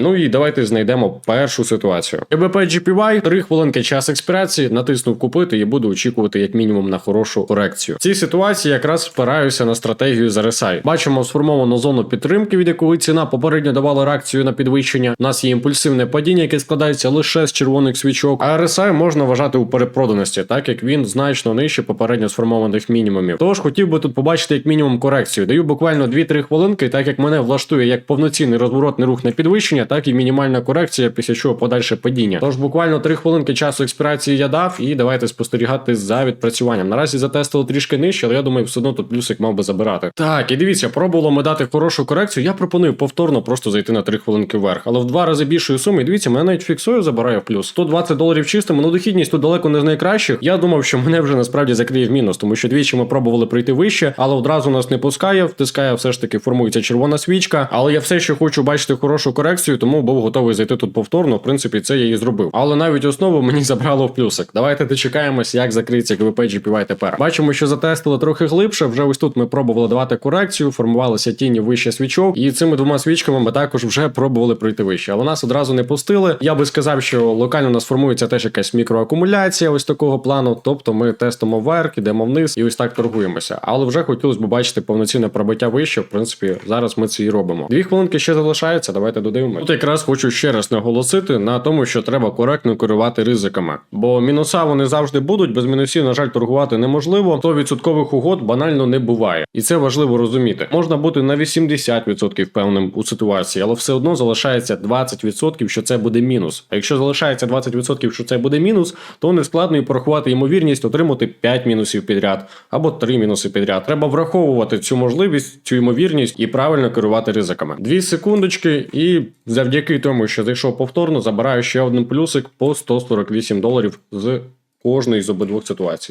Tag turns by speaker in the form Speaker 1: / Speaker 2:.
Speaker 1: Ну і давайте знайдемо першу ситуацію. КБП GPY, 3 хвилинки час експірації, натиснув купити і буду очікувати як мінімум на хорошу корекцію. В цій ситуації якраз спираюся на стратегію з RSI. Бачимо сформовану зону підтримки, від якої ціна попередньо давала реакцію на підвищення. У нас є імпульсивне падіння, яке складається лише з червоних свічок. А RSI можна вважати у перепроданості, так як він значно нижче попередньо сформованих мінімумів. Тож хотів би тут побачити як мінімум корекцію. Даю буквально 2-3 хвилинки, так як мене влаштує як повноцінний розворотний рух на підвищення, так і мінімальна корекція, після чого подальше падіння. Тож буквально 3 хвилинки часу експірації я дав, і давайте спостерігати за відпрацюванням. Наразі затестили трішки нижче, але я думаю, все одно тут плюсик мав би забирати. Так, і дивіться, пробувало ми дати хорошу корекцію. Я пропоную повторно просто зайти на 3 хвилинки вверх, але в два рази більшої суми. Дивіться, мене навіть фіксую, забирає в плюс. 120 доларів чистими, ну дохідність тут далеко не з найкращих. Я думав, що мене вже насправді закриє в мінус, тому що двічі ми пробували прийти вище, але одразу нас не пускає, втискає, все ж таки формується червона свічка. Але я все ще хочу бачити хорошу корекцію, тому був готовий зайти тут повторно. В принципі, це я і зробив. Але навіть основу мені забрало в плюсик. Давайте дочекаємось, як закриється GPY тепер. Бачимо, що затестили трохи глибше. Вже ось тут ми пробували давати корекцію, формувалися тіні вище свічок, і цими двома свічками ми також вже пробували пройти вище. Але нас одразу не пустили. Я би сказав, що локально у нас формується теж якась мікроакумуляція ось такого плану. Тобто ми тестимо вверх, ідемо вниз і ось так торгуємося. Але вже хотілося б бачити повноцінне пробиття вище. В принципі, зараз ми це і робимо. Дві хвилинки ще залишається. Давайте додивимося. Якраз хочу ще раз наголосити на тому, що треба коректно керувати ризиками. Бо мінуса вони завжди будуть. Без мінусів, на жаль, торгувати неможливо. 100% угод банально не буває, і це важливо розуміти. Можна бути на 80% певним у ситуації, але все одно залишається 20%, що це буде мінус. А якщо залишається 20%, що це буде мінус, то не складно і порахувати ймовірність отримати 5 мінусів підряд або 3 мінуси підряд. Треба враховувати цю можливість, цю ймовірність і правильно керувати ризиками. Дві секундочки, і завдяки тому, що зайшов повторно, забираю ще один плюсик по 148 доларів з кожної з обидвох ситуацій.